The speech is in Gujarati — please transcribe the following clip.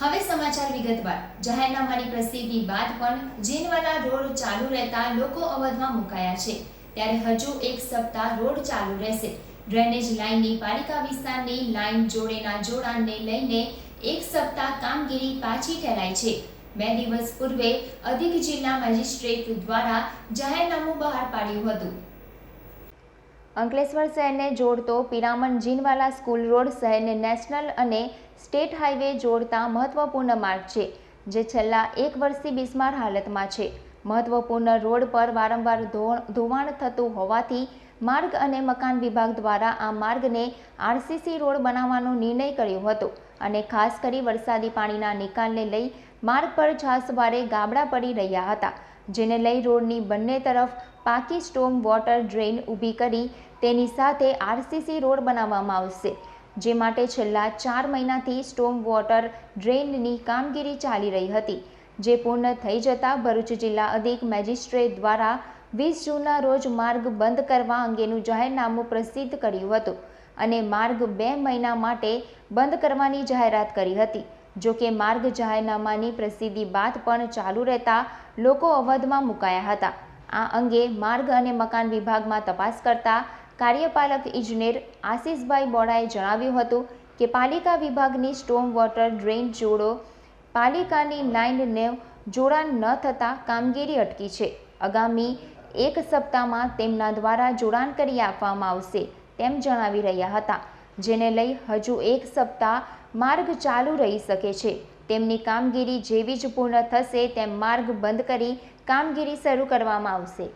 હવે સમાચાર વિગતવાર. જાહેરનામાની પ્રસિદ્ધિ બાદ પણ જીનવાલા રોડ ચાલુ રહેતા લોકો અવધમાં મુકાયા છે. ત્યારે હજુ એક સપ્તાહ રોડ ચાલુ રહેશે. ડ્રેનેજ લાઇનની પાલિકા વિસ્તારની લાઇન જોડેના જોડાણને લઈને એક સપ્તાહ કામગીરી પાછી ઠેરાઈ છે. બે દિવસ પૂર્વે અધિક જિલ્લા મેજિસ્ટ્રેટ દ્વારા જાહેરનામું બહાર પાડ્યું હતું. અંકલેશ્વર શહેરને જોડતો પિરામણ જીનવાલા સ્કૂલ રોડ શહેરને નેશનલ અને સ્ટેટ હાઈવે જોડતા મહત્વપૂર્ણ માર્ગ છે, જે છેલ્લા એક વર્ષથી બિસ્માર હાલતમાં છે. મહત્વપૂર્ણ રોડ પર વારંવાર ધોવાણ થતું હોવાથી માર્ગ અને મકાન વિભાગ દ્વારા આ માર્ગને આરસીસી રોડ બનાવવાનો નિર્ણય કર્યો હતો અને ખાસ કરી વરસાદી પાણીના નિકાલને લઈ માર્ગ પર છાસવારે ગાબડા પડી રહ્યા હતા. જેને લઈ રોડની બંને તરફ પાકી સ્ટોમ વોટર ડ્રેન ઊભી કરી તેની સાથે આરસીસી રોડ બનાવવામાં આવશે, જે માટે છેલ્લા ચાર મહિનાથી સ્ટોમ વોટર ડ્રેનની કામગીરી ચાલી રહી હતી, જે પૂર્ણ થઈ જતા ભરૂચ જિલ્લા અધિક મેજિસ્ટ્રેટ દ્વારા વીસ જૂનના રોજ માર્ગ બંધ કરવા અંગેનું જાહેરનામું પ્રસિદ્ધ કર્યું હતું અને માર્ગ બે મહિના માટે બંધ કરવાની જાહેરાત કરી હતી. જો કે માર્ગ જાહેરનામાની પ્રસિદ્ધિ બાદ પણ ચાલુ રહેતા લોકો અવધમાં મુકાયા હતા. આ અંગે માર્ગ અને મકાન વિભાગમાં તપાસ કરતા કાર્યપાલક ઇજનેર આશીષભાઈ બોડાએ જણાવ્યું હતું કે પાલિકા વિભાગની સ્ટોમ વોટર ડ્રેન જોડો પાલિકાની લાઇનને જોડાણ ન થતાં કામગીરી અટકી છે. આગામી એક સપ્તાહમાં તેમના દ્વારા જોડાણ કરી આપવામાં આવશે તેમ જણાવી રહ્યા હતા. જેને લઈ હજુ એક સપ્તાહ માર્ગ ચાલુ રહી શકે છે. તેમની કામગીરી જેવી જ પૂર્ણ થશે તેમ માર્ગ બંધ કરી કામગીરી શરૂ કરવામાં આવશે.